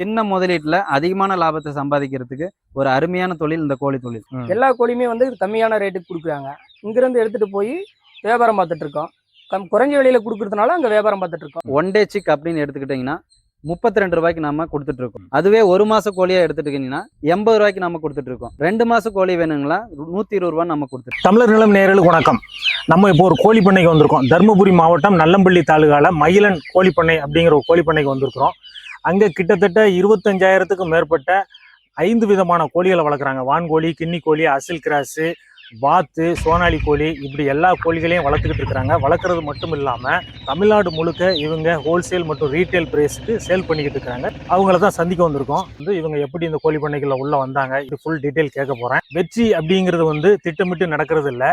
சின்ன முதலீட்டுல அதிகமான லாபத்தை சம்பாதிக்கிறதுக்கு ஒரு அருமையான தொழில் இந்த கோழி தொழில். எல்லா கோழியுமே வந்து கம்மியான ரேட்டுக்கு கொடுக்குறாங்க. இங்கிருந்து எடுத்துட்டு போய் வியாபாரம் பார்த்துட்டு இருக்கோம். கம் குறைஞ்ச விலையில கொடுக்கறதுனால அங்க வியாபாரம் பார்த்துட்டு இருக்கோம். ஒன் டே சிக் அப்படின்னு எடுத்துக்கிட்டிங்கன்னா முப்பத்தி ரெண்டு ரூபாய்க்கு நம்ம கொடுத்துட்டு இருக்கோம். அதுவே ஒரு மாச கோழியா எடுத்துக்கிட்டீங்கன்னா எண்பது ரூபாய்க்கு நம்ம கொடுத்துட்டு இருக்கோம். ரெண்டு மாச கோழி வேணுங்களா நூத்தி இருபது ரூபா நம்ம கொடுத்துட்டு தமிழர் நிலம் நேயர்களுக்கு வணக்கம். நம்ம இப்போ ஒரு கோழி பண்ணைக்கு வந்திருக்கோம். தருமபுரி மாவட்டம் நல்லம்பள்ளி தாலுகால மயிலன் கோழி பண்ணை அப்படிங்கிற ஒரு கோழி பண்ணைக்கு வந்திருக்கிறோம். அங்கே கிட்டத்தட்ட இருபத்தஞ்சாயிரத்துக்கும் மேற்பட்ட ஐந்து விதமான கோழிகளை வளர்க்குறாங்க. வான்கோழி கிண்ணி கோழி அசில் கிராஸு வாத்து சோனாலி கோழி இப்படி எல்லா கோழிகளையும் வளர்த்துக்கிட்டு இருக்கிறாங்க. வளர்க்குறது மட்டும் இல்லாமல் தமிழ்நாடு முழுக்க இவங்க ஹோல்சேல் மற்றும் ரீட்டைல் பிரைஸுக்கு சேல் பண்ணிக்கிட்டு இருக்கிறாங்க. அவங்கள தான் சந்திக்க வந்திருக்கோம். வந்து இவங்க எப்படி இந்த கோழி பண்ணைகளில் உள்ளே வந்தாங்க? இது ஃபுல் டீட்டெயில் கேட்க போகிறேன் வெற்றி அப்படிங்கிறது வந்து திட்டமிட்டு நடக்கிறது இல்லை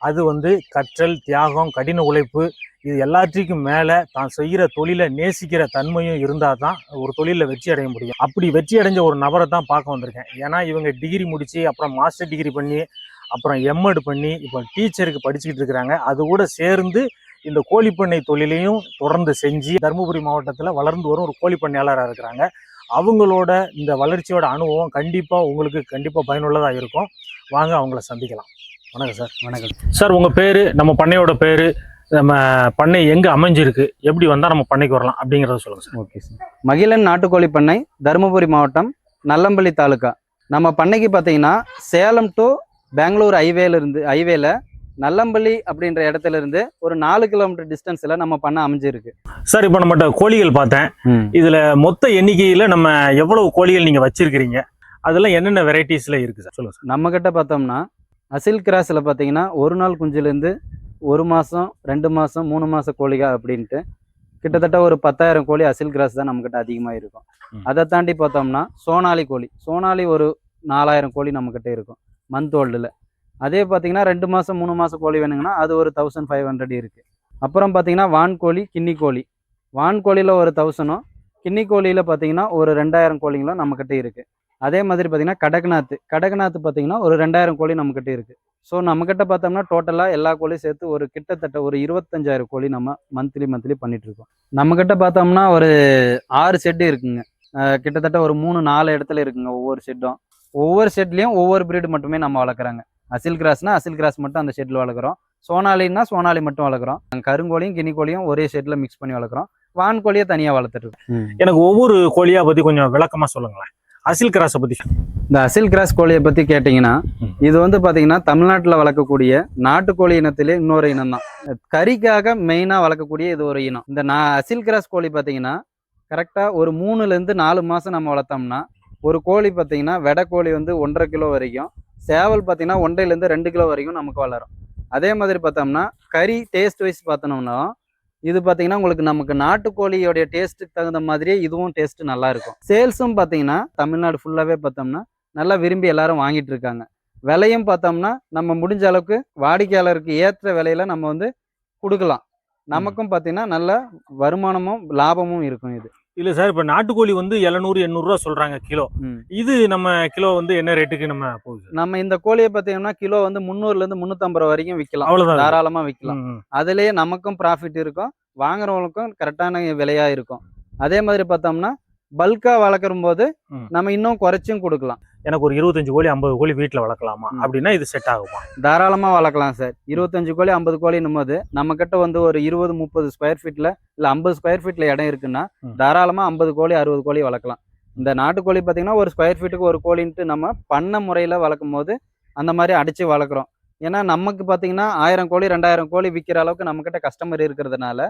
அது வந்து கற்றல் தியாகம் கடின உழைப்பு இது எல்லாத்துக்கும் மேலே தான் செய்கிற தொழிலை நேசிக்கிற தன்மையும் இருந்தால் தான் ஒரு தொழிலில் வெற்றி அடைய முடியும். அப்படி வெற்றி அடைஞ்ச ஒரு நபரை தான் பார்க்க வந்திருக்கேன். ஏன்னா இவங்க டிகிரி முடித்து அப்புறம் மாஸ்டர் டிகிரி பண்ணி அப்புறம் எம்எட் பண்ணி இப்போ டீச்சருக்கு படிச்சுக்கிட்டு இருக்கிறாங்க. அது கூட சேர்ந்து இந்த கோழிப்பண்ணை தொழிலையும் தொடர்ந்து செஞ்சு தருமபுரி மாவட்டத்தில் வளர்ந்து வரும் ஒரு கோழி பண்ணையாளராக இருக்கிறாங்க. அவங்களோட இந்த வளர்ச்சியோட அனுபவம் கண்டிப்பாக உங்களுக்கு கண்டிப்பாக பயனுள்ளதாக இருக்கும். வாங்க அவங்கள சந்திக்கலாம். வணக்கம் சார் வணக்கம். சார் உங்கள் பேர் நம்ம பண்ணையோட பேர் நம்ம பண்ணை எங்கே அமைஞ்சிருக்கு எப்படி வந்தால் நம்ம பண்ணைக்கு வரலாம் அப்படிங்கிறத சொல்லுங்கள் சார். Okay sir. மகிழன் நாட்டுக்கோழி பண்ணை தருமபுரி மாவட்டம் நல்லம்பள்ளி தாலுக்கா நம்ம பண்ணைக்கு பார்த்தீங்கன்னா சேலம் டு பெங்களூர் ஹைவேல இருந்து ஹைவேல நல்லம்பள்ளி அப்படின்ற இடத்துல இருந்து ஒரு நாலு கிலோமீட்டர் டிஸ்டன்ஸ்ல நம்ம பண்ண அமைஞ்சிருக்கு. சார் இப்போ நம்மகிட்ட கோழிகள் பார்த்தேன். இதில் மொத்த எண்ணிக்கையில் நம்ம எவ்வளவு கோழிகள் நீங்கள் வச்சிருக்கிறீங்க? அதெல்லாம் என்னென்ன வெரைட்டிஸில் இருக்குது சார்? சொல்லுங்கள் சார். நம்ம கிட்ட பார்த்தோம்னா அசில் கிராஸில் பார்த்தீங்கன்னா ஒரு நாள் குஞ்சுலேருந்து ஒரு மாதம் ரெண்டு மாதம் மூணு மாதம் கோழிகா அப்படின்ட்டு கிட்டத்தட்ட ஒரு பத்தாயிரம் கோழி அசில் கிராஸ் தான் நம்மக்கிட்ட அதிகமாக இருக்கும். அதை தாண்டி பார்த்தோம்னா சோனாலி கோழி. சோனாலி ஒரு நாலாயிரம் கோழி நம்மக்கிட்ட இருக்கும் மந்த் ஓல்டில் அதே பார்த்தீங்கன்னா ரெண்டு மாதம் மூணு மாதம் கோழி வேணுங்கன்னா அது ஒரு தௌசண்ட் ஃபைவ் ஹண்ட்ரட் இருக்குது அப்புறம் பார்த்தீங்கன்னா வான்கோழி கின்னி கோழி. வான்கோழியில் ஒரு தௌசண்டும் கின்னி கோழியில் பார்த்தீங்கன்னா ஒரு ரெண்டாயிரம் கோழிங்களும் நம்மக்கிட்ட இருக்குது அதே மாதிரி பார்த்தீங்கன்னா கடக்நாத். கடக்நாத் பார்த்தீங்கன்னா ஒரு ரெண்டாயிரம் கோழி நம்மக்கிட்ட இருக்குது ஸோ நம்மக்கிட்ட பார்த்தோம்னா டோட்டலாக எல்லா கோழியும் சேர்த்து ஒரு கிட்டத்தட்ட ஒரு இருபத்தஞ்சாயிரம் கோழி நம்ம மந்த்லி மந்த்லி பண்ணிட்டு இருக்கோம். நம்மக்கிட்ட பார்த்தோம்னா ஒரு ஆறு செட்டு இருக்குங்க. கிட்டத்தட்ட ஒரு மூணு நாலு இடத்துல இருக்குங்க ஒவ்வொரு செட்டும் ஒவ்வொரு செட்லேயும் ஒவ்வொரு பிரீடு மட்டுமே நம்ம வளர்க்குறாங்க. அசில் கிராஸ்னா அசில் கிராஸ் மட்டும் அந்த ஷெட்டில் வளர்க்குறோம். சோனாலின்னா சோனாலி மட்டும் வளர்க்குறோம். கருங்கோழியும் கினி கோழியும் ஒரே ஷெட்டில் மிக்ஸ் பண்ணி வளர்க்குறோம். வான்கோழியை தனியாக வளர்த்துட்டு எனக்கு ஒவ்வொரு கோழியாக பற்றி கொஞ்சம் விளக்கமாக சொல்லுங்களேன். அசில் கிராஸை பற்றி இந்த அசில் கிராஸ் கோழியை பற்றி கேட்டிங்கன்னா. இது வந்து பார்த்தீங்கன்னா தமிழ்நாட்டில் வளர்க்கக்கூடிய நாட்டுக்கோழி இனத்திலே இன்னொரு இனம் தான். கறிக்காக மெயினாக வளர்க்கக்கூடிய இது ஒரு இனம். இந்த நான் அசில் கிராஸ் கோழி பார்த்தீங்கன்னா கரெக்டாக ஒரு மூணுலேருந்து நாலு மாதம் நம்ம வளர்த்தோம்னா ஒரு கோழி பார்த்தீங்கன்னா வெடை கோழி வந்து ஒன்றரை கிலோ வரைக்கும் சேவல் பார்த்தீங்கன்னா ஒன்றையிலேருந்து ரெண்டு கிலோ வரைக்கும் நமக்கு வளரும். அதே மாதிரி பார்த்தோம்னா கறி டேஸ்ட் வைஸ் பார்த்தோம்னா இது பார்த்தீங்கன்னா உங்களுக்கு நமக்கு நாட்டுக்கோழியோடைய டேஸ்ட்டுக்கு தகுந்த மாதிரியே இதுவும் டேஸ்ட் நல்லா இருக்கும் சேல்ஸும் பார்த்தீங்கன்னா தமிழ்நாடு ஃபுல்லாகவே பார்த்தோம்னா நல்லா விரும்பி எல்லாரும் வாங்கிட்டு இருக்காங்க. விலையும் பார்த்தோம்னா நம்ம முடிஞ்ச அளவுக்கு வாடிக்கையாளருக்கு ஏற்ற விலையில நம்ம வந்து கொடுக்கலாம். நமக்கும் பார்த்தீங்கன்னா நல்ல வருமானமும் லாபமும் இருக்கும் இது. இல்லை சார் இப்போ நாட்டுக்கோழி வந்து எழுநூறு எண்ணூறுரூவா சொல்கிறாங்க கிலோ. ம். இது நம்ம கிலோ வந்து என்ன ரேட்டுக்கு நம்ம போகுது நம்ம இந்த கோழியை பார்த்தீங்கன்னா கிலோ வந்து முந்நூறுல இருந்து முந்நூற்றம்பது ரூபா வரைக்கும் விற்கலாம் அவ்வளோதான் தாராளமா விற்கலாம். அதுலயே நமக்கும் ப்ராஃபிட் இருக்கும். வாங்குறவங்களுக்கும் கரெக்டான விலையா இருக்கும். அதே மாதிரி பார்த்தோம்னா பல்கா வளர்க்குற போது. நம்ம இன்னும் குறைச்சும் கொடுக்கலாம். எனக்கு ஒரு இருபத்தஞ்சு கோழி ஐம்பது கோழி வீட்டில் வளர்க்கலாமா. அப்படின்னா இது செட் ஆகுமா? தாராளமா வளர்க்கலாம் சார் இருபத்தஞ்சு கோழி ஐம்பது கோழின்னும் போது நம்ம கிட்ட வந்து ஒரு இருபது முப்பது ஸ்கொயர் ஃபீட்ல இல்ல ஐம்பது ஸ்கொயர் ஃபீட்ல இடம் இருக்குன்னா ம். தாராளமா ஐம்பது கோழி அறுபது கோழி வளர்க்கலாம். இந்த நாட்டுக்கோழி பார்த்தீங்கன்னா ஒரு ஸ்கொயர் ஃபீட்டுக்கு ஒரு கோழின்ட்டு நம்ம பண்ண முறையில் வளர்க்கும் போது அந்த மாதிரி அடிச்சு வளர்க்குறோம். ஏன்னா நமக்கு பார்த்தீங்கன்னா ஆயிரம் கோழி ரெண்டாயிரம் கோழி விற்கிற அளவுக்கு நம்மக்கிட்ட கஸ்டமர் இருக்கிறதுனால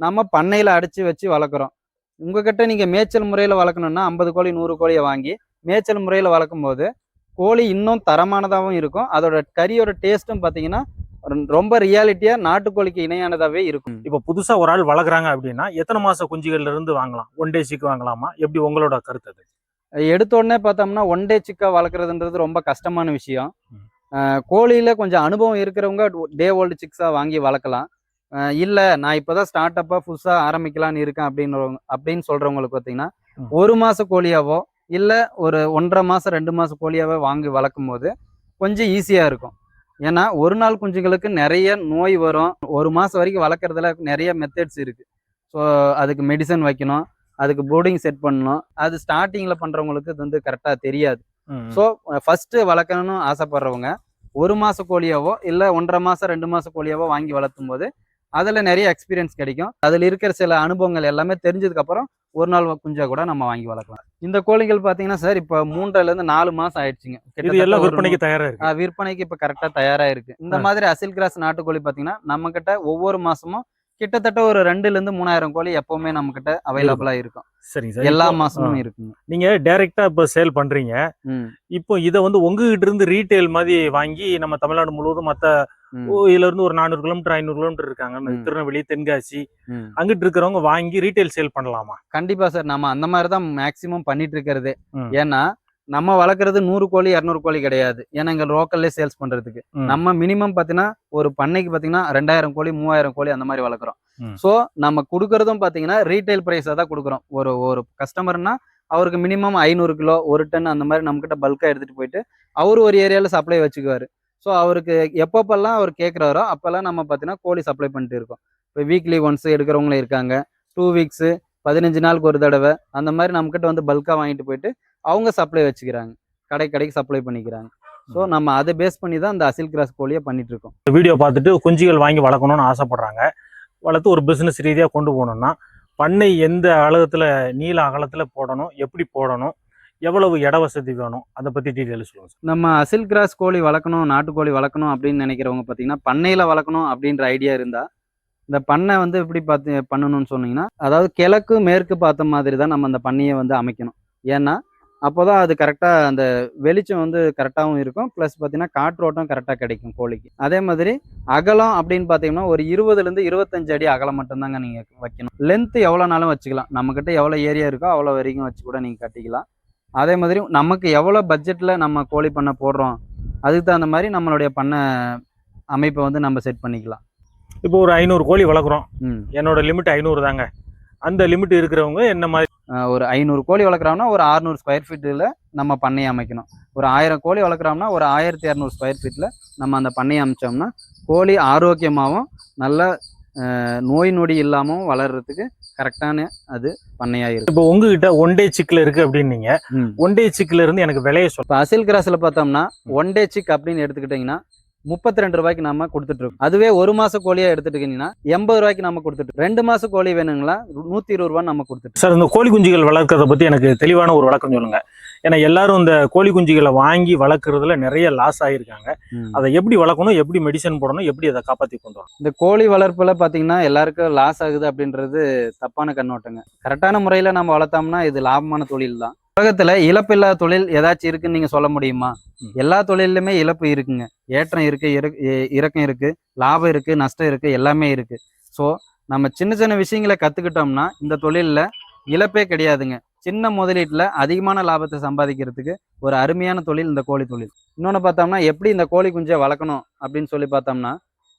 நம்ம பண்ணையில் அடிச்சு வச்சு வளர்க்குறோம். உங்ககிட்ட நீங்கள் மேய்ச்சல் முறையில் வளர்க்கணும்னா ஐம்பது கோழி நூறு கோழியை வாங்கி மேய்ச்சல் முறையில் வளர்க்கும் போது கோழி இன்னும் தரமானதாகவும் இருக்கும். அதோட கறியோட டேஸ்ட்டும் பார்த்தீங்கன்னா ரொம்ப ரியாலிட்டியாக நாட்டுக்கோழிக்கு இணையானதாகவே இருக்கும். இப்போ புதுசாக ஒரு ஆள் வளர்க்குறாங்க அப்படின்னா எத்தனை மாச குஞ்சுகள்ல இருந்து வாங்கலாம் ஒன் டேஸுக்கு வாங்கலாமா? எப்படி உங்களோட கருத்து அது? எடுத்த உடனே பார்த்தோம்னா ஒன் டே சிக்கா வளர்க்குறதுன்றது ரொம்ப கஷ்டமான விஷயம். கோழியில கொஞ்சம் அனுபவம் இருக்கிறவங்க டே ஓல்டு சிக்ஸா வாங்கி வளர்க்கலாம். இல்ல நான் இப்பதான் ஸ்டார்ட் அப்பா புதுசா ஆரம்பிக்கலாம்னு இருக்கேன் அப்படின்றவங்க அப்படின்னு சொல்றவங்களுக்கு பார்த்தீங்கன்னா. ஒரு மாச கோழியாவோ இல்ல ஒரு ஒன்றரை மாசம் ரெண்டு மாசம் கோழியாவோ வாங்கி வளர்க்கும் போது கொஞ்சம் ஈஸியா இருக்கும். ஏன்னா ஒரு நாள் குஞ்சுகளுக்கு நிறைய நோய் வரும். ஒரு மாசம் வரைக்கும் வளர்க்குறதுல நிறைய மெத்தட்ஸ் இருக்கு. ஸோ அதுக்கு மெடிசன் வைக்கணும். அதுக்கு போர்டிங் செட் பண்ணணும். அது ஸ்டார்டிங்கில் பண்ணுறவங்களுக்கு இது வந்து கரெக்டாக தெரியாது. ஸோ ஃபஸ்ட்டு வளர்க்கணும்னு ஆசைப்படுறவங்க ஒரு மாத கோழியாவோ இல்லை ஒன்றரை மாதம் ரெண்டு மாத கோழியாவோ வாங்கி வளர்த்தும் போது அதில் நிறைய எக்ஸ்பீரியன்ஸ் கிடைக்கும். அதில் இருக்கிற சில அனுபவங்கள் எல்லாமே தெரிஞ்சதுக்கப்புறம் ஒரு நாள் குஞ்சா கூட நம்ம வாங்கி வளர்க்கலாம். இந்த கோழிகள் பார்த்தீங்கன்னா சார் இப்போ மூன்றுலேருந்து நாலு மாதம் ஆயிடுச்சுங்க. இது எல்லாம் விற்பனைக்கு தயாரா இருக்கு? விற்பனைக்கு இப்போ கரெக்டாக தயாரா இருக்கு. இந்த. மாதிரி அசில் கிராஸ் நாட்டுக்கோழி பார்த்தீங்கன்னா நம்ம கிட்ட ஒவ்வொரு மாசமும் கிட்டத்தட்ட ஒரு ரெண்டுல இருந்து மூணாயிரம் கோழி எப்பவுமே நம்ம கிட்ட அவைலபிளா இருக்கும். சரிங்க சார். எல்லா மாசமும் இருக்குங்க. நீங்க டைரக்டா இப்ப சேல் பண்றீங்க. இப்போ இதை வந்து உங்ககிட்ட இருந்து ரீட்டைல் மாதிரி வாங்கி நம்ம தமிழ்நாடு முழுவதும் மத்த ம், ஓ, இதுல இருந்து ஒரு நானூறு கிலோமீட்டர் ஐநூறு கிலோமீட்டர் இருக்காங்க. திருநெல்வேலி தென்காசி. அங்கிட்டு இருக்கிறவங்க வாங்கி ரீட்டைல் சேல் பண்ணலாமா? கண்டிப்பா சார். நம்ம அந்த மாதிரி தான் மேக்சிமம் பண்ணிட்டு இருக்கிறதே. ஏன்னா நம்ம வளர்க்குறது நூறு கோழி இரநூறு கோழி கிடையாது. ஏன்னா இங்க லோக்கல்லே சேல்ஸ் பண்றதுக்கு. நம்ம மினிமம் பார்த்தீங்கன்னா ஒரு பண்ணைக்கு பார்த்தீங்கன்னா ரெண்டாயிரம் கோழி மூவாயிரம் கோழி அந்த மாதிரி வளர்க்குறோம். ஸோ நம்ம கொடுக்கறதும் பார்த்தீங்கன்னா ரீட்டைல் ப்ரைஸாக தான் கொடுக்குறோம். ஒரு ஒரு கஸ்டமர்னா அவருக்கு மினிமம் ஐநூறு கிலோ ஒரு டன் அந்த மாதிரி நம்மக்கிட்ட பல்காக எடுத்துகிட்டு போயிட்டு அவர் ஒரு ஏரியாவில் சப்ளை வச்சுக்குவார். ஸோ அவருக்கு எப்பப்பெல்லாம் அவர் கேட்குறாரோ அப்போல்லாம் நம்ம பார்த்தீங்கன்னா கோழி சப்ளை பண்ணிட்டு இருக்கோம். இப்போ வீக்லி ஒன்ஸ் எடுக்கிறவங்களும் இருக்காங்க. டூ வீக்ஸு பதினஞ்சு நாளுக்கு ஒரு தடவை அந்த மாதிரி நம்மக்கிட்ட வந்து பல்காக வாங்கிட்டு போயிட்டு அவங்க சப்ளை வச்சுக்கிறாங்க. கடை கடைக்கு சப்ளை பண்ணிக்கிறாங்க. ஸோ நம்ம அதை பேஸ் பண்ணி தான் அந்த அசில் கிராஸ் கோழியை பண்ணிட்டு இருக்கோம். வீடியோ பார்த்துட்டு குஞ்சுகள் வாங்கி வளர்க்கணும்னு ஆசைப்படுறாங்க. வளர்த்து ஒரு பிசினஸ் ரீதியா கொண்டு போகணும்னா பண்ணை எந்த அகலத்துல நீள அகலத்துல போடணும் எப்படி போடணும் எவ்வளவு இட வசதி வேணும்? அதை பற்றி டீட்டெயில் சொல்லுங்க சார் நம்ம அசில் கிராஸ் கோழி வளர்க்கணும் நாட்டுக்கோழி வளர்க்கணும் அப்படின்னு நினைக்கிறவங்க பார்த்தீங்கன்னா பண்ணையில் வளர்க்கணும் அப்படின்ற ஐடியா இருந்தால் இந்த பண்ணை வந்து எப்படி பார்த்து பண்ணணும்னு சொன்னீங்கன்னா அதாவது கிழக்கு மேற்கு பார்த்த மாதிரி தான் நம்ம அந்த பண்ணையை வந்து அமைக்கணும். ஏன்னா அப்போ தான் அது கரெக்டாக அந்த வெளிச்சம் வந்து கரெக்டாகவும் இருக்கும். ப்ளஸ் பார்த்தீங்கன்னா காற்றோட்டம் கரெக்டாக கிடைக்கும் கோழிக்கு. அதே மாதிரி அகலம் அப்படின்னு பார்த்தீங்கன்னா ஒரு இருபதுலேருந்து இருபத்தஞ்சு அடி அகலம் மட்டும்தாங்க நீங்கள் வைக்கணும். லென்த் எவ்வளோ நாளும் வச்சுக்கலாம். நம்மக்கிட்ட எவ்வளோ ஏரியா இருக்கோ அவ்வளோ வரைக்கும் வச்சு கூட நீங்கள் கட்டிக்கலாம். அதே மாதிரி நமக்கு எவ்வளோ பட்ஜெட்டில் நம்ம கோழி பண்ணை போடுறோம் அதுக்கு தகுந்த மாதிரி நம்மளுடைய பண்ணை அமைப்பை வந்து நம்ம செட் பண்ணிக்கலாம். இப்போ ஒரு ஐநூறு கோழி வளர்க்குறோம். ம். என்னோட லிமிட் ஐநூறு தாங்க. அந்த லிமிட் இருக்கிறவங்க என்ன மாதிரி? ஒரு ஐநூறு கோழி வளர்க்குறோம்னா ஒரு அறுநூறு ஸ்கொயர் ஃபீட்டில் நம்ம பண்ணையை அமைக்கணும். ஒரு ஆயிரம் கோழி வளர்க்குறோம்னா ஒரு ஆயிரத்தி இரநூறு ஸ்கொயர் ஃபீட்டில் நம்ம அந்த பண்ணையை அமைச்சோம்னா கோழி ஆரோக்கியமாகவும் நல்ல நோய் நொடி இல்லாமல் வளர்றதுக்கு கரெக்டான அது பண்ணையாக இருக்கும் இப்போ உங்ககிட்ட ஒன் டே சிக்கில் இருக்கு அப்படின்னீங்க. ஒன் டே சிக்கில் இருந்து எனக்கு விலையை சொல்ல இப்போ அசில் கிராஸில் பார்த்தோம்னா ஒன் டே சிக் அப்படின்னு எடுத்துக்கிட்டிங்கன்னா முப்பத்தி ரெண்டு ரூபாய்க்கு நம்ம கொடுத்துட்டு இருக்கோம் அதுவே ஒரு மாச கோழியா எடுத்துட்டீங்கன்னா எண்பது ரூபாய்க்கு நம்ம கொடுத்துட்டு ரெண்டு மாச கோழி வேணுங்களா நூத்தி இருபது ரூபா நம்ம கொடுத்துட்டு சார் இந்த கோழி குஞ்சுகள் வளர்க்கறத பத்தி எனக்கு தெளிவான ஒரு விளக்கம் சொல்லுங்க. ஏன்னா எல்லாரும் இந்த கோழி குஞ்சுகளை வாங்கி வளர்க்குறதுல நிறைய லாஸ் ஆகியிருக்காங்க. அதை எப்படி வளர்க்கணும் எப்படி மெடிசன் போடணும் எப்படி அதை காப்பாற்றி கொண்டு வரணும் இந்த கோழி வளர்ப்புல பாத்தீங்கன்னா எல்லாருக்கும் லாஸ் ஆகுது அப்படின்றது தப்பான கண்ணோட்டங்க. கரெக்டான முறையில நம்ம வளர்த்தோம்னா இது லாபமான தொழில் தான் உலகத்துல இழப்பில்லாத தொழில் ஏதாச்சும் இருக்குன்னு நீங்க சொல்ல முடியுமா. எல்லா தொழிலுமே இழப்பு இருக்குங்க. ஏற்றம் இருக்கு இறக்கம் இருக்கு லாபம் இருக்கு நஷ்டம் இருக்கு எல்லாமே இருக்கு. ஸோ நம்ம சின்ன சின்ன விஷயங்களை கத்துக்கிட்டோம்னா இந்த தொழில்ல இழப்பே கிடையாதுங்க. சின்ன முதலீட்டில் அதிகமான லாபத்தை சம்பாதிக்கிறதுக்கு ஒரு அருமையான தொழில் இந்த கோழி தொழில். இன்னொன்று பார்த்தோம்னா எப்படி இந்த கோழி குஞ்சை வளர்க்கணும் அப்படின்னு சொல்லி பார்த்தோம்னா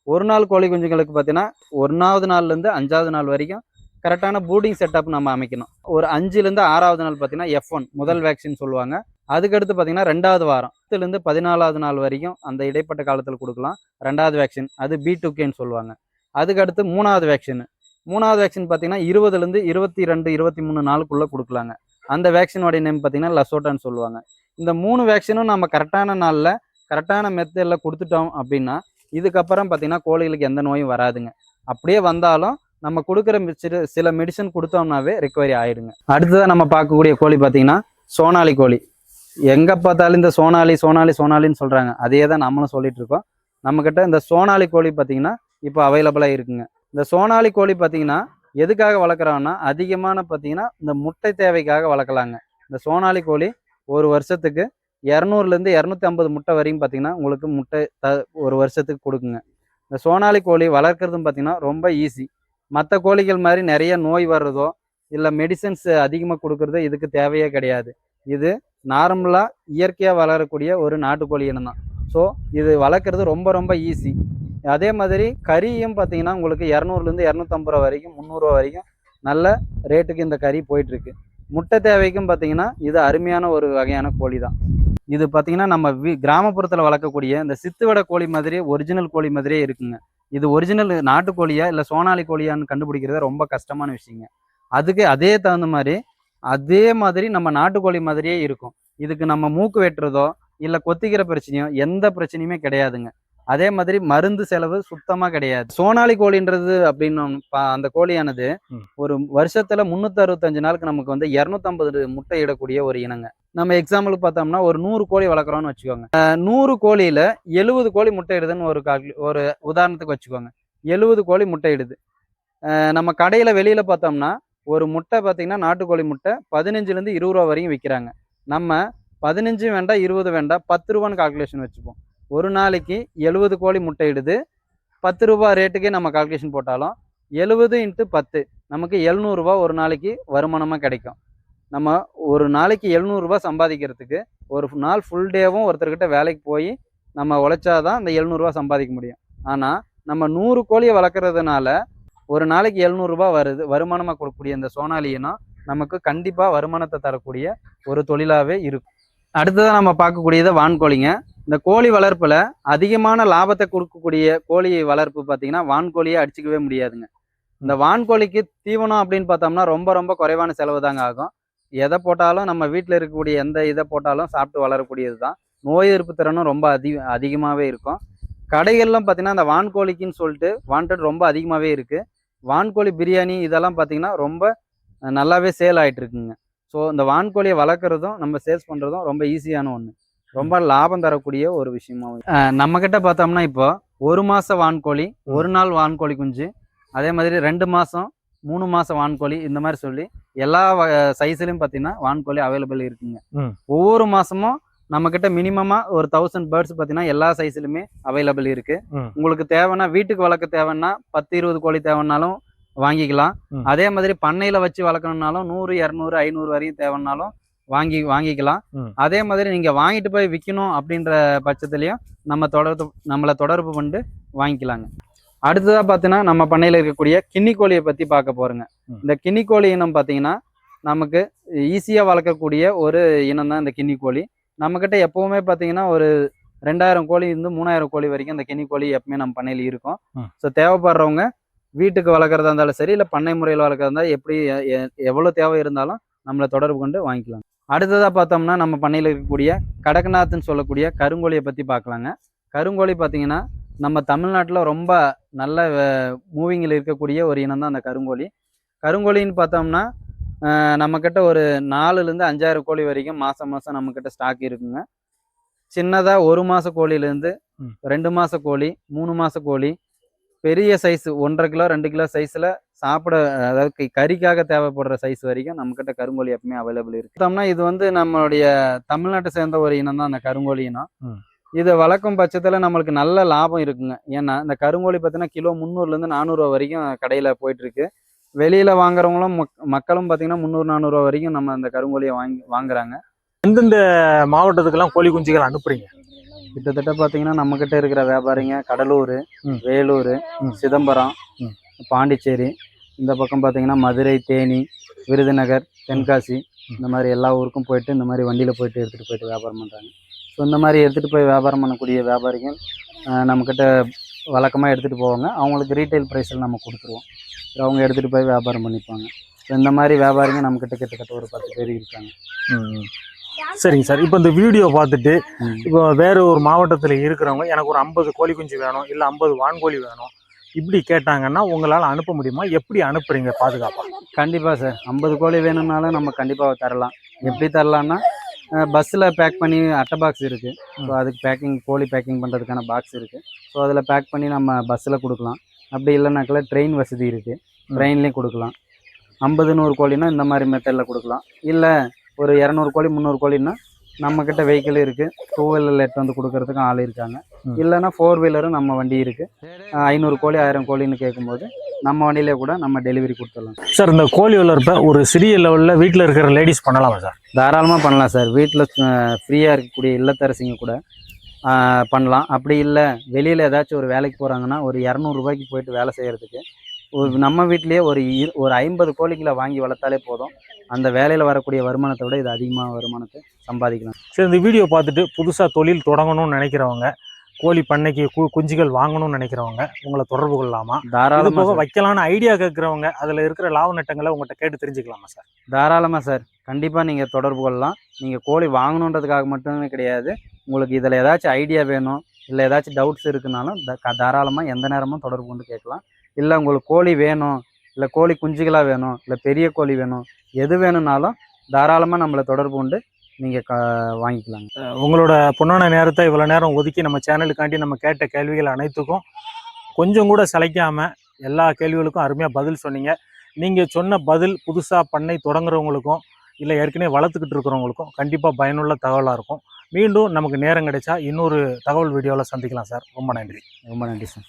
ஒரு நாள் கோழி குஞ்சுங்களுக்கு பார்த்தீங்கன்னா ஒன்றாவது நாள்லேருந்து அஞ்சாவது நாள் வரைக்கும் கரெக்டான பூடிங் செட்டப் நம்ம அமைக்கணும். ஒரு அஞ்சுலேருந்து ஆறாவது நாள் பார்த்தீங்கன்னா எஃப் ஒன் முதல் வேக்சின் சொல்லுவாங்க. அதுக்கடுத்து பார்த்தீங்கன்னா ரெண்டாவது வாரம். பத்துலேருந்து பதினாலாவது நாள் வரைக்கும் அந்த இடைப்பட்ட காலத்தில் கொடுக்கலாம். ரெண்டாவது வேக்சின் அது பி டூ கேன்னு சொல்லுவாங்க. அதுக்கடுத்து மூணாவது வேக்சின் மூணாவது வேக்சின் பார்த்தீங்கன்னா இருபதுலேருந்து இருபத்தி ரெண்டு இருபத்தி மூணு நாளுக்குள்ளே கொடுக்கலாங்க. அந்த வேக்சினோடைய நேம் பார்த்தீங்கன்னா லசோட்டான்னு சொல்லுவாங்க. இந்த மூணு வேக்சினும் நம்ம கரெக்டான நாளில் கரெக்டான மெத்தடில் கொடுத்துட்டோம் அப்படின்னா இதுக்கப்புறம் பார்த்தீங்கன்னா கோழிகளுக்கு எந்த நோயும் வராதுங்க. அப்படியே வந்தாலும் நம்ம கொடுக்குற மி- சில மெடிசன் கொடுத்தோம்னாவே ரிக்கவரி ஆயிடுங்க. அடுத்ததாக நம்ம பார்க்கக்கூடிய கோழி பார்த்தீங்கன்னா சோனாலி கோழி. எங்கே பார்த்தாலும் இந்த சோனாலி சோனாலி சோனாலின்னு சொல்கிறாங்க அதே தான் நம்மளும் சொல்லிட்டு இருக்கோம். நம்மக்கிட்ட இந்த சோனாலி கோழி பார்த்தீங்கன்னா இப்போ அவைலபிளாக இருக்குங்க. இந்த சோனாலி கோழி பார்த்தீங்கன்னா எதுக்காக வளர்க்குறோம்னா அதிகமான பார்த்தீங்கன்னா இந்த முட்டை தேவைக்காக வளர்க்கலாங்க. இந்த சோனாலி கோழி ஒரு வருஷத்துக்கு இரநூறுலேருந்து இரநூத்தி ஐம்பது முட்டை வரையும் பார்த்தீங்கன்னா உங்களுக்கு முட்டை த ஒரு வருஷத்துக்கு கொடுக்குங்க. இந்த சோனாலி கோழி வளர்க்குறதும் பார்த்தீங்கன்னா ரொம்ப ஈஸி மற்ற கோழிகள் மாதிரி நிறைய நோய் வர்றதோ இல்லை மெடிசன்ஸ் அதிகமாக கொடுக்குறதோ இதுக்கு தேவையே கிடையாது. இது நார்மலாக இயற்கையாக வளரக்கூடிய ஒரு நாட்டுக்கோழி இனம் தான் ஸோ இது வளர்க்குறது ரொம்ப ரொம்ப ஈஸி அதே மாதிரி கறியும் பார்த்தீங்கன்னா உங்களுக்கு இரநூறுலேருந்து இரநூத்தம்பது ரூபா வரைக்கும் முந்நூறுரூவா வரைக்கும் நல்ல ரேட்டுக்கு இந்த கறி போயிட்டுருக்கு. முட்டை தேவைக்கும் பார்த்தீங்கன்னா இது அருமையான ஒரு வகையான கோழி தான் இது பார்த்தீங்கன்னா நம்ம வி கிராமப்புறத்தில் வளர்க்கக்கூடிய இந்த சித்துவடை கோழி மாதிரியே ஒரிஜினல் கோழி மாதிரியே இருக்குங்க. இது ஒரிஜினல் நாட்டுக்கோழியா இல்லை சோனாலி கோழியான்னு கண்டுபிடிக்கிறது ரொம்ப கஷ்டமான விஷயங்க. அதுக்கு அதே தகுந்த மாதிரி அதே மாதிரி நம்ம நாட்டுக்கோழி மாதிரியே இருக்கும். இதுக்கு நம்ம மூக்கு வெட்டுறதோ இல்லை கொத்திக்கிற பிரச்சனையோ எந்த பிரச்சனையுமே கிடையாதுங்க. அதே மாதிரி மருந்து செலவு சுத்தமாக கிடையாது. சோனாலி கோழின்றது அப்படின்னு பா- அந்த கோழியானது. ஒரு வருஷத்துல முந்நூற்றி அறுபத்தஞ்சு நாளுக்கு நமக்கு வந்து இரநூத்தம்பது முட்டை இடக்கூடிய ஒரு இனங்க. நம்ம எக்ஸாம்பிளுக்கு பார்த்தோம்னா ஒரு நூறு கோழி வளர்க்குறோம்னு வச்சுக்கோங்க. நூறு கோழியில எழுபது கோழி முட்டை இடுதுன்னு ஒரு கால்குலே ஒரு உதாரணத்துக்கு வச்சுக்கோங்க. எழுபது கோழி முட்டை இடுது. நம்ம கடையில வெளியில பார்த்தோம்னா ஒரு முட்டை பார்த்தீங்கன்னா நாட்டுக்கோழி முட்டை பதினஞ்சுலேருந்து இருபது ரூபா வரையும் விற்கிறாங்க நம்ம பதினஞ்சு வேண்டாம் இருபது வேண்டாம் பத்து ரூபான்னு கால்குலேஷன் வச்சுப்போம். ஒரு நாளைக்கு எழுபது கோழி முட்டையிடுது. பத்து ரூபா ரேட்டுக்கே நம்ம கால்குலேஷன் போட்டாலும் எழுபது இன்ட்டு பத்து நமக்கு எழுநூறுபா ஒரு நாளைக்கு வருமானமாக கிடைக்கும். நம்ம ஒரு நாளைக்கு எழுநூறுபா சம்பாதிக்கிறதுக்கு ஒரு நாள் ஃபுல் டேவும் ஒருத்தர்கிட்ட வேலைக்கு போய் நம்ம உழைச்சாதான் அந்த எழுநூறுபா சம்பாதிக்க முடியும். ஆனால் நம்ம நூறு கோழியை வளர்க்குறதுனால ஒரு நாளைக்கு எழுநூறுபா வருது வருமானமாக கொடுக்கக்கூடிய இந்த சோனாலி நமக்கு கண்டிப்பாக வருமானத்தை தரக்கூடிய ஒரு தொழிலாகவே இருக்கும். அடுத்ததாக நம்ம பார்க்கக்கூடியது வான்கோழிங்க. இந்த கோழி வளர்ப்பில் அதிகமான லாபத்தை கொடுக்கக்கூடிய கோழி வளர்ப்பு பார்த்தீங்கன்னா வான்கோழியை அடிச்சுக்கவே முடியாதுங்க. இந்த வான்கோழிக்கு தீவனம் அப்படின்னு பார்த்தோம்னா ரொம்ப ரொம்ப குறைவான செலவு தாங்க ஆகும். எதை போட்டாலும் நம்ம வீட்டில் இருக்கக்கூடிய எந்த இதை போட்டாலும் சாப்பிட்டு வளரக்கூடியது தான். நோய் எதிர்ப்பு திறனும் ரொம்ப அதிக அதிகமாகவே இருக்கும். கடைகள்லாம் பார்த்தீங்கன்னா இந்த வான்கோழிக்குன்னு சொல்லிட்டு வாண்டட் ரொம்ப அதிகமாகவே இருக்குது வான்கோழி பிரியாணி இதெல்லாம் பார்த்தீங்கன்னா ரொம்ப நல்லாவே சேல் ஆயிட்டு இருக்குங்க. ஸோ இந்த வான்கோழியை வளர்க்குறதும் நம்ம சேல்ஸ் பண்ணுறதும் ரொம்ப ஈஸியான ஒன்று ரொம்ப லாபம் தரக்கூடிய ஒரு விஷயமாவும் அஹ், நம்ம கிட்ட பார்த்தோம்னா இப்போ ஒரு மாச வான்கோழி ஒரு நாள் வான்கோழி குஞ்சு அதே மாதிரி ரெண்டு மாசம் மூணு மாசம் வான்கோழி இந்த மாதிரி சொல்லி எல்லா சைஸ்லயும் பார்த்தீங்கன்னா வான்கோழி அவைலபிள் இருக்குங்க. ஒவ்வொரு மாசமும் நம்ம கிட்ட மினிமமா ஒரு தௌசண்ட் பேர்ட்ஸ் பார்த்தீங்கன்னா எல்லா சைஸ்லயுமே அவைலபிள் இருக்கு. உங்களுக்கு தேவைன்னா வீட்டுக்கு வளர்க்க தேவைன்னா பத்து இருபது கோழி தேவைன்னாலும் வாங்கிக்கலாம். அதே மாதிரி பண்ணையில வச்சு வளர்க்கணும்னாலும் நூறு இரநூறு ஐநூறு வரையும் தேவைன்னாலும் வாங்கி வாங்கிக்கலாம். அதே மாதிரி நீங்க வாங்கிட்டு போய் விற்கணும் அப்படின்ற பட்சத்துலயும் நம்ம தொடர்பு நம்மளை தொடர்பு கொண்டு வாங்கிக்கலாங்க அடுத்ததா பார்த்தீங்கன்னா நம்ம பண்ணையில இருக்கக்கூடிய கோழியை பத்தி பார்க்க போறோங்க. இந்த கோழி இனம் பார்த்தீங்கன்னா நமக்கு ஈஸியா வளர்க்கக்கூடிய ஒரு இனம் தான் இந்த கின்னி கோழி நம்மக்கிட்ட எப்பவுமே பார்த்தீங்கன்னா ஒரு ரெண்டாயிரம் கோழி இருந்து மூணாயிரம் கோழி வரைக்கும் இந்த கின்னி கோழி எப்பவுமே நம்ம பண்ணையில் இருக்கும். ஸோ தேவைப்படுறவங்க வீட்டுக்கு வளர்க்குறதா இருந்தாலும் சரி இல்லை பண்ணை முறையில் வளர்க்குறதா இருந்தால் எப்படி எவ்வளோ தேவை இருந்தாலும் நம்மளை தொடர்பு கொண்டு வாங்கிக்கலாம் அடுத்ததாக பார்த்தோம்னா நம்ம பண்ணையில் இருக்கக்கூடிய கடக்நாத்னு சொல்லக்கூடிய கருங்கோழியை பற்றி பார்க்கலாங்க. கருங்கோழி பார்த்தீங்கன்னா நம்ம தமிழ்நாட்டில் ரொம்ப நல்ல மூவிங்கில் இருக்கக்கூடிய ஒரு இனம் தான் அந்த கருங்கோழி. கருங்கோழின்னு பார்த்தோம்னா நம்மக்கிட்ட ஒரு நாலுலேருந்து அஞ்சாயிரம் கோழி வரைக்கும் மாதம் மாதம் நம்மக்கிட்ட ஸ்டாக் இருக்குங்க. சின்னதாக ஒரு மாத கோழியிலேருந்து ம். ரெண்டு மாத கோழி மூணு மாத கோழி பெரிய சைஸ் ஒன்றரை கிலோ ரெண்டு கிலோ சைஸில் சாப்பிட அதாவது கறிக்காக தேவைப்படுற சைஸ் வரைக்கும் நம்மக்கிட்ட கருங்கோழி எப்பவுமே அவைலபிள் இருக்கு பார்த்தோம்னா இது வந்து நம்மளுடைய தமிழ்நாட்டை சேர்ந்த ஒரு இனம் தான் அந்த கருங்கோழி இனம். இதை வளர்க்கும் பட்சத்தில் நம்மளுக்கு நல்ல லாபம் இருக்குங்க ஏன்னா இந்த கருங்கோழி பார்த்தீங்கன்னா கிலோ முந்நூறுலேருந்து நானூறுரூவா வரைக்கும் கடையில் போயிட்டு இருக்கு வெளியில வாங்குறவங்களும் மக்- மக்களும் பார்த்தீங்கன்னா முந்நூறு நானூறுரூவா வரைக்கும் நம்ம அந்த கருங்கோழியை வாங்கி வாங்குறாங்க எந்தெந்த மாவட்டத்துக்கெல்லாம் கோழி குஞ்சுகள் அனுப்புறீங்க கிட்டத்தட்ட பார்த்தீங்கன்னா நம்மக்கிட்ட இருக்கிற வியாபாரிங்க கடலூர். வேலூர். சிதம்பரம். பாண்டிச்சேரி இந்த பக்கம் பார்த்தீங்கன்னா மதுரை தேனி விருதுநகர் தென்காசி இந்த மாதிரி எல்லா ஊருக்கும் போயிட்டு இந்த மாதிரி வண்டியில் போயிட்டு எடுத்துகிட்டு போயிட்டு வியாபாரம் பண்ணுறாங்க ஸோ இந்த மாதிரி எடுத்துகிட்டு போய் வியாபாரம் பண்ணக்கூடிய வியாபாரிகள் நம்மக்கிட்ட வழக்கமாக எடுத்துகிட்டு போவாங்க. அவங்களுக்கு ரீட்டைல் ப்ரைஸில் நம்ம கொடுத்துருவோம். அவங்க எடுத்துகிட்டு போய் வியாபாரம் பண்ணிப்பாங்க. ஸோ இந்த மாதிரி வியாபாரிங்க நம்மக்கிட்ட கிட்டத்தட்ட ஒரு பத்து பேர் இருக்காங்க. சரிங்க சார். இப்போ இந்த வீடியோ பார்த்துட்டு. இப்போ வேற ஒரு மாவட்டத்தில் இருக்கிறவங்க எனக்கு ஒரு ஐம்பது கோழி குஞ்சு வேணும் இல்லை ஐம்பது வான்கோழி வேணும் இப்படி கேட்டாங்கன்னா உங்களால் அனுப்ப முடியுமா? எப்படி அனுப்புறீங்க பாதுகாப்பாக கண்டிப்பாக சார் ஐம்பது கோழி வேணும்னாலும் நம்ம கண்டிப்பாக தரலாம். எப்படி தரலான்னா பஸ்ஸில் பேக் பண்ணி அட்டை பாக்ஸ் இருக்குது ஸோ அதுக்கு பேக்கிங் கோழி பேக்கிங் பண்ணுறதுக்கான பாக்ஸ் இருக்குது ஸோ அதில் பேக் பண்ணி நம்ம பஸ்ஸில் கொடுக்கலாம். அப்படி இல்லைனாக்கல ட்ரெயின் வசதி இருக்குது ட்ரெயின்லேயும் கொடுக்கலாம். ஐம்பது நூறு கோழின்னா இந்த மாதிரி மெத்தடில் கொடுக்கலாம். இல்லை ஒரு இரநூறு கோழி முந்நூறு கோழின்னா நம்மக்கிட்ட வெஹிக்கிள் இருக்குது டூ வீலரில் எடுத்து வந்து கொடுக்கறதுக்கும் ஆள் இருக்காங்க. இல்லைன்னா ஃபோர் வீலரும் நம்ம வண்டி இருக்குது ஐநூறு கோழி ஆயிரம் கோழின்னு கேட்கும்போது நம்ம வண்டியிலே கூட நம்ம டெலிவரி கொடுத்துடலாம். சார் இந்த கோழி வளர்ப்பை ஒரு சிறிய லெவலில் வீட்டில் இருக்கிற லேடிஸ் பண்ணலாமா சார்? தாராளமாக பண்ணலாம் சார். வீட்டில் ஃப்ரீயாக இருக்கக்கூடிய இல்லத்தரசிங்க கூட பண்ணலாம். அப்படி இல்லை வெளியில் ஏதாச்சும் ஒரு வேலைக்கு போகிறாங்கன்னா ஒரு இரநூறுபாய்க்கு போயிட்டு வேலை செய்கிறதுக்கு நம்ம வீட்டிலேயே ஒரு ஒரு ஐம்பது கோழிகளை வாங்கி வளர்த்தாலே போதும். அந்த வேலையில் வரக்கூடிய வருமானத்தை விட இது அதிகமாக வருமானத்தை சம்பாதிக்கலாம். சரி இந்த வீடியோ பார்த்துட்டு புதுசாக தொழில் தொடங்கணும்னு நினைக்கிறவங்க கோழி பண்ணைக்கு கு- குஞ்சுகள் வாங்கணும்னு நினைக்கிறவங்க உங்களை தொடர்பு கொள்ளலாமா? தாராளமாக போக வைக்கலாம்னு ஐடியா கேட்குறவங்க அதில் இருக்கிற லாப நட்டங்களை உங்கள்கிட்ட கேட்டு தெரிஞ்சுக்கலாமா சார்? தாராளமாக சார். கண்டிப்பாக நீங்கள் தொடர்பு கொள்ளலாம். நீங்கள் கோழி வாங்கணுன்றதுக்காக மட்டுமே கிடையாது. உங்களுக்கு இதில் ஏதாச்சும் ஐடியா வேணும் இல்லை ஏதாச்சும் டவுட்ஸ் இருக்குனாலும் தாராளமாக எந்த நேரமும் தொடர்பு கொண்டு கேட்கலாம். இல்லை உங்களுக்கு கோழி வேணும் இல்லை கோழி குஞ்சுகளாக வேணும் இல்லை பெரிய கோழி வேணும் எது வேணும்னாலும் தாராளமாக நம்மளை தொடர்பு கொண்டு நீங்கள் க வாங்கிக்கலாங்க. உங்களோட பொண்ணான நேரத்தை இவ்வளோ நேரம் ஒதுக்கி நம்ம சேனலுக்காண்டி நம்ம கேட்ட கேள்விகள் அனைத்துக்கும் கொஞ்சம் கூட சிலைக்காமல் எல்லா கேள்விகளுக்கும் அருமையாக பதில் சொன்னீங்க. நீங்கள் சொன்ன பதில் புதுசாக பண்ணை தொடங்குறவங்களுக்கும் இல்லை ஏற்கனவே வளர்த்துக்கிட்டு இருக்கிறவங்களுக்கும் கண்டிப்பாக பயனுள்ள தகவலாக இருக்கும். மீண்டும் நமக்கு நேரம் கிடைச்சா இன்னொரு தகவல் வீடியோவில் சந்திக்கலாம் சார். ரொம்ப நன்றி. ரொம்ப நன்றி சார்.